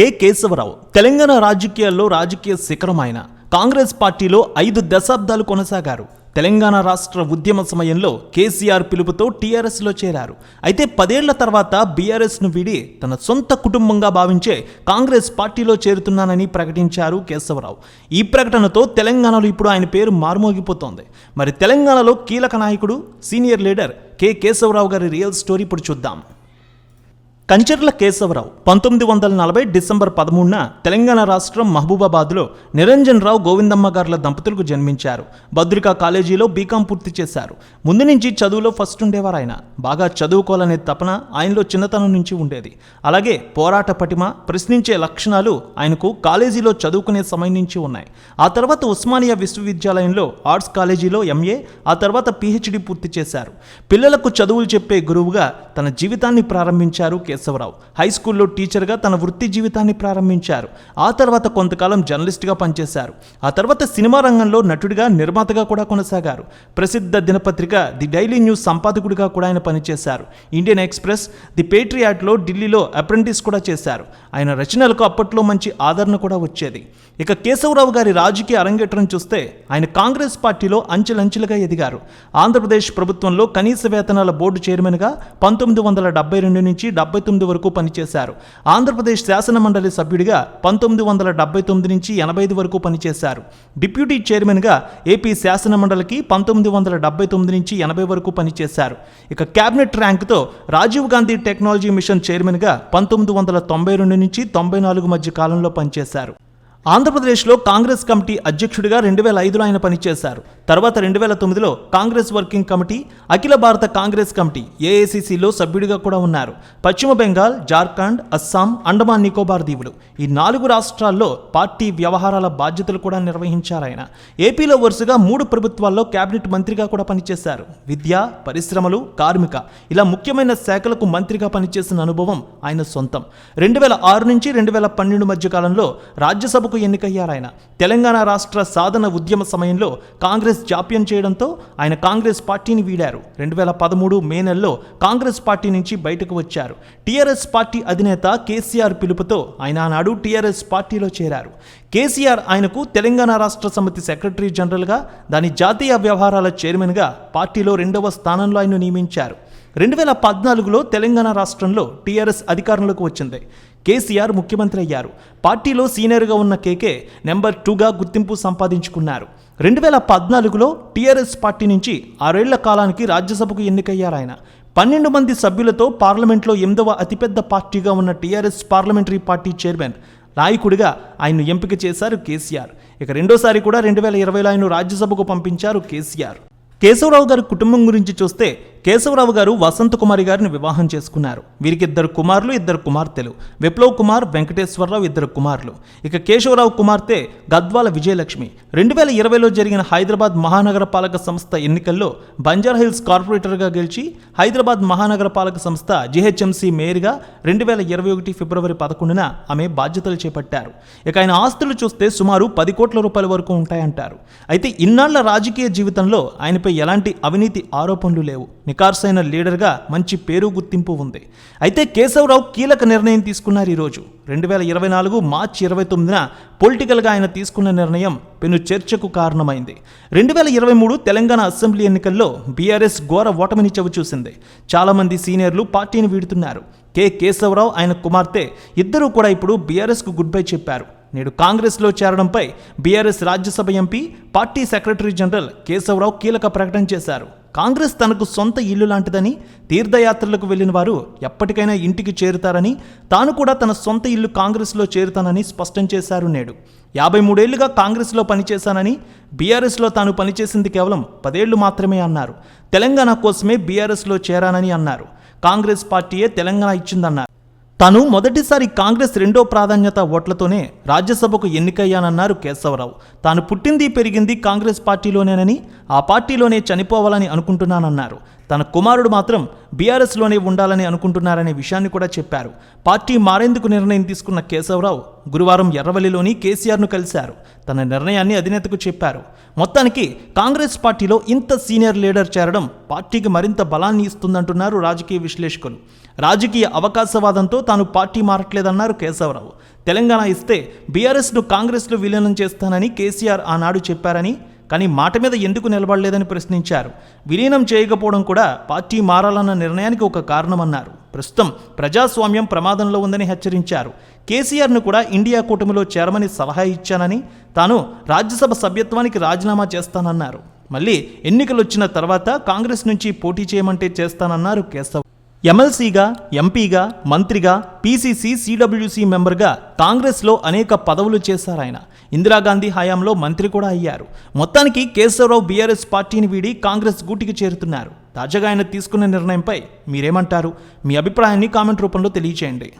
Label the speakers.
Speaker 1: K. Keshavarao. Telangana రాజకీయాల్లో రాజకీయ శిఖరం ఆయన. కాంగ్రెస్ పార్టీలో ఐదు దశాబ్దాలు కొనసాగారు. తెలంగాణ రాష్ట్ర ఉద్యమ సమయంలో కేసీఆర్ పిలుపుతో టీఆర్ఎస్లో చేరారు. అయితే పదేళ్ళ తర్వాత బీఆర్ఎస్ను వీడి తన సొంత కుటుంబంగా భావించే కాంగ్రెస్ పార్టీలో చేరుతున్నానని ప్రకటించారు కేశవరావు. ఈ ప్రకటనతో తెలంగాణలో ఇప్పుడు ఆయన పేరు మారుమోగిపోతోంది. మరి తెలంగాణలో కీలక నాయకుడు సీనియర్ లీడర్ కె. కేశవరావు గారి రియల్ స్టోరీ ఇప్పుడు చూద్దాం. కంచర్ల కేశవరావు పంతొమ్మిది వందల నలభై డిసెంబర్ పదమూడున తెలంగాణ రాష్ట్రం మహబూబాబాద్లో నిరంజన్ రావు గోవిందమ్మ గారుల దంపతులకు జన్మించారు. భద్రికా కాలేజీలో బీకాం పూర్తి చేశారు. ముందు నుంచి చదువులో ఫస్ట్ ఉండేవారు ఆయన బాగా చదువుకోవాలనే తపన ఆయనలో చిన్నతనం నుంచి ఉండేది. అలాగే పోరాట పటిమ ప్రశ్నించే లక్షణాలు ఆయనకు కాలేజీలో చదువుకునే సమయం నుంచి ఉన్నాయి. ఆ తర్వాత ఉస్మానియా విశ్వవిద్యాలయంలో ఆర్ట్స్ కాలేజీలో ఎంఏ ఆ తర్వాత పిహెచ్డి పూర్తి చేశారు. పిల్లలకు చదువులు చెప్పే గురువుగా తన జీవితాన్ని ప్రారంభించారు కేశవరావు హై స్కూల్లో టీచర్గా తన వృత్తి జీవితాన్ని ప్రారంభించారు. ఆ తర్వాత కొంతకాలం జర్నలిస్ట్గా పనిచేశారు. ఆ తర్వాత సినిమా రంగంలో నటుడిగా నిర్మాతగా కూడా కొనసాగారు. ప్రసిద్ధ దినపత్రిక ది డైలీ న్యూస్ సంపాదకుడిగా కూడా ఆయన పనిచేశారు. ఇండియన్ ఎక్స్ప్రెస్ ది పేట్రియాట్లో ఢిల్లీలో అప్రెంటిస్ కూడా చేశారు. ఆయన రచనలకు అప్పట్లో మంచి ఆదరణ కూడా వచ్చేది. ఇక కేశవరావు గారి రాజకీయ అరంగేట్రం చూస్తే ఆయన కాంగ్రెస్ పార్టీలో అంచెలంచెలుగా ఎదిగారు. ఆంధ్రప్రదేశ్ ప్రభుత్వంలో కనీస వేతనాల బోర్డు చైర్మన్గా పంతొమ్మిది వందల డెబ్బై రెండు నుంచి డెబ్బై పంతొమ్మిది వరకు పనిచేశారు. ఆంధ్రప్రదేశ్ శాసన మండలి సభ్యుడిగా పంతొమ్మిది వందల డెబ్బై తొమ్మిది నుంచి ఎనభై ఐదు వరకు పనిచేశారు. డిప్యూటీ చైర్మన్గా ఏపీ శాసన మండలికి పంతొమ్మిది వందల డెబ్బై తొమ్మిది నుంచి ఎనభై వరకు పనిచేశారు. ఇక క్యాబినెట్ ర్యాంకుతో రాజీవ్ గాంధీ టెక్నాలజీ మిషన్ చైర్మన్గా పంతొమ్మిది వందల తొంభై రెండు నుంచి తొంభై నాలుగు మధ్య కాలంలో పనిచేశారు. ఆంధ్రప్రదేశ్లో కాంగ్రెస్ కమిటీ అధ్యక్షుడిగా రెండు వేల ఐదులో ఆయన పనిచేశారు. తర్వాత రెండు వేల తొమ్మిదిలో కాంగ్రెస్ వర్కింగ్ కమిటీ అఖిల భారత కాంగ్రెస్ కమిటీ ఏఐసిసిలో సభ్యుడిగా కూడా ఉన్నారు. పశ్చిమ బెంగాల్ జార్ఖండ్ అస్సాం అండమాన్ నికోబార్ దీవులు. ఈ నాలుగు రాష్ట్రాల్లో పార్టీ వ్యవహారాల బాధ్యతలు కూడా నిర్వహించారు ఆయన. ఏపీలో వరుసగా మూడు ప్రభుత్వాల్లో కేబినెట్ మంత్రిగా కూడా పనిచేశారు. విద్య పరిశ్రమలు కార్మిక. ఇలా ముఖ్యమైన శాఖలకు మంత్రిగా పనిచేసిన అనుభవం ఆయన సొంతం. రెండు వేల ఆరు నుంచి రెండు వేల పన్నెండు మధ్య కాలంలో రాజ్యసభ రాజ్యసభకు ఎన్నికయ్యారు ఆయన తెలంగాణ రాష్ట్ర సాధన ఉద్యమ సమయంలో కాంగ్రెస్ జాప్యం చేయడంతో ఆయన కాంగ్రెస్ పార్టీని వీడారు. రెండు వేల పదమూడు మే నెలలో కాంగ్రెస్ పార్టీ నుంచి బయటకు వచ్చారు. టీఆర్ఎస్ పార్టీ అధినేత కేసీఆర్ పిలుపుతో ఆయన ఆనాడు టీఆర్ఎస్ పార్టీలో చేరారు. కేసీఆర్ ఆయనకు తెలంగాణ రాష్ట్ర సమితి సెక్రటరీ జనరల్గా దాని జాతీయ వ్యవహారాల చైర్మన్గా పార్టీలో రెండవ స్థానంలో ఆయన నియమించారు. రెండు వేల పద్నాలుగులో తెలంగాణ రాష్ట్రంలో టీఆర్ఎస్ అధికారంలోకి వచ్చింది. కేసీఆర్ ముఖ్యమంత్రి అయ్యారు. పార్టీలో సీనియర్గా ఉన్న కేకే నెంబర్ టూగా గుర్తింపు సంపాదించుకున్నారు. రెండు వేల పద్నాలుగులో టీఆర్ఎస్ పార్టీ నుంచి ఆరేళ్ళ కాలానికి రాజ్యసభకు ఎన్నికయ్యారు ఆయన పన్నెండు మంది సభ్యులతో పార్లమెంట్లో ఎనిమిదవ అతిపెద్ద పార్టీగా ఉన్న టీఆర్ఎస్ పార్లమెంటరీ పార్టీ చైర్మన్ నాయకుడిగా ఆయన్ను ఎంపిక చేశారు కేసీఆర్. ఇక రెండోసారి కూడా రెండు వేల ఇరవైలో ఆయన రాజ్యసభకు పంపించారు కేసీఆర్. కేశవరావు గారి కుటుంబం గురించి చూస్తే కేశవరావు గారు వసంత కుమారి గారిని వివాహం చేసుకున్నారు. వీరికి ఇద్దరు కుమారులు ఇద్దరు కుమార్తెలు. విప్లవ్ కుమార్ వెంకటేశ్వరరావు ఇద్దరు కుమారులు. ఇక కేశవరావు కుమార్తె గద్వాల విజయలక్ష్మి. రెండు వేల ఇరవైలో జరిగిన హైదరాబాద్ మహానగరపాలక సంస్థ ఎన్నికల్లో బంజారా హిల్స్ కార్పొరేటర్గా గెలిచి హైదరాబాద్ మహానగరపాలక సంస్థ జీహెచ్ఎంసీ మేయర్గా రెండు వేల ఇరవై ఒకటి ఫిబ్రవరి పదకొండున ఆమె బాధ్యతలు చేపట్టారు. ఇక ఆయన ఆస్తులు చూస్తే సుమారు పది కోట్ల రూపాయల వరకు ఉంటాయంటారు. అయితే ఇన్నాళ్ళ రాజకీయ జీవితంలో ఆయనపై ఎలాంటి అవినీతి ఆరోపణలు లేవు. నికార్సైన లీడర్గా మంచి పేరు గుర్తింపు ఉంది. అయితే కేశవరావు కీలక నిర్ణయం తీసుకున్నారు ఈరోజు. రెండు వేల ఇరవై నాలుగు మార్చి ఇరవై తొమ్మిదిన పొలిటికల్గా ఆయన తీసుకున్న నిర్ణయం పెను చర్చకు కారణమైంది. రెండు వేల ఇరవై మూడు తెలంగాణ అసెంబ్లీ ఎన్నికల్లో బీఆర్ఎస్ ఘోర ఓటమిని చవిచూసింది. చాలామంది సీనియర్లు పార్టీని వీడుతున్నారు. కె. కేశవరావు ఆయన కుమార్తె ఇద్దరూ కూడా ఇప్పుడు బీఆర్ఎస్కు గుడ్ బై చెప్పారు. నేడు కాంగ్రెస్లో చేరడంపై BRS Rajya Sabha MP party secretary general Keshava Rao కీలక ప్రకటన చేశారు. కాంగ్రెస్ తనకు సొంత ఇల్లు లాంటిదని తీర్థయాత్రలకు వెళ్ళిన వారు ఎప్పటికైనా ఇంటికి చేరుతారని తాను కూడా తన సొంత ఇల్లు కాంగ్రెస్లో చేరుతానని స్పష్టం చేశారు నేడు. యాభై మూడేళ్ళుగా కాంగ్రెస్లో పనిచేశానని బీఆర్ఎస్లో తాను పనిచేసింది కేవలం పదేళ్ళు మాత్రమే అన్నారు. తెలంగాణ కోసమే బీఆర్ఎస్లో చేరానని అన్నారు. కాంగ్రెస్ పార్టీయే తెలంగాణ ఇచ్చిందన్నారు. తాను మొదటిసారి కాంగ్రెస్ రెండో ప్రాధాన్యత ఓట్లతోనే రాజ్యసభకు ఎన్నికయ్యానన్నారు కేశవరావు. తాను పుట్టింది పెరిగింది కాంగ్రెస్ పార్టీలోనేనని ఆ పార్టీలోనే చనిపోవాలని అనుకుంటున్నానన్నారు. తన కుమారుడు మాత్రం బీఆర్ఎస్లోనే ఉండాలని అనుకుంటున్నారనే విషయాన్ని కూడా చెప్పారు. పార్టీ మారేందుకు నిర్ణయం తీసుకున్న కేశవరావు గురువారం ఎర్రవల్లిలోని కేసీఆర్ను కలిశారు. తన నిర్ణయాన్ని అధినేతకు చెప్పారు. మొత్తానికి కాంగ్రెస్ పార్టీలో ఇంత సీనియర్ లీడర్ చేరడం పార్టీకి మరింత బలాన్ని ఇస్తుందంటున్నారు రాజకీయ విశ్లేషకులు. రాజకీయ అవకాశవాదంతో తాను పార్టీ మారట్లేదన్నారు కేశవరావు. తెలంగాణ ఇస్తే బీఆర్ఎస్ను కాంగ్రెస్లో విలీనం చేస్తానని కేసీఆర్ ఆనాడు చెప్పారని కానీ మాట మీద ఎందుకు నిలబడలేదని ప్రశ్నించారు. విలీనం చేయకపోవడం కూడా పార్టీ మారాలన్న నిర్ణయానికి ఒక కారణమన్నారు. ప్రస్తుతం ప్రజాస్వామ్యం ప్రమాదంలో ఉందని హెచ్చరించారు. కేసీఆర్ను కూడా ఇండియా కూటమిలో చేరమని సలహా ఇచ్చానని తాను రాజ్యసభ సభ్యత్వానికి రాజీనామా చేస్తానన్నారు. మళ్ళీ ఎన్నికలు వచ్చిన తర్వాత కాంగ్రెస్ నుంచి పోటీ చేయమంటే చేస్తానన్నారు కేశవ్. ఎమ్మెల్సీగా ఎంపీగా మంత్రిగా పీసీసీ సీడబ్ల్యూసీ మెంబర్గా కాంగ్రెస్లో అనేక పదవులు చేశారాయన ఇందిరాగాంధీ హయాంలో మంత్రి కూడా అయ్యారు. మొత్తానికి కేశవరావు బీఆర్ఎస్ పార్టీని వీడి కాంగ్రెస్ గూటికి చేరుతున్నారు. తాజాగా ఆయన తీసుకున్న నిర్ణయంపై మీరేమంటారు? మీ అభిప్రాయాన్ని కామెంట్ రూపంలో తెలియచేయండి.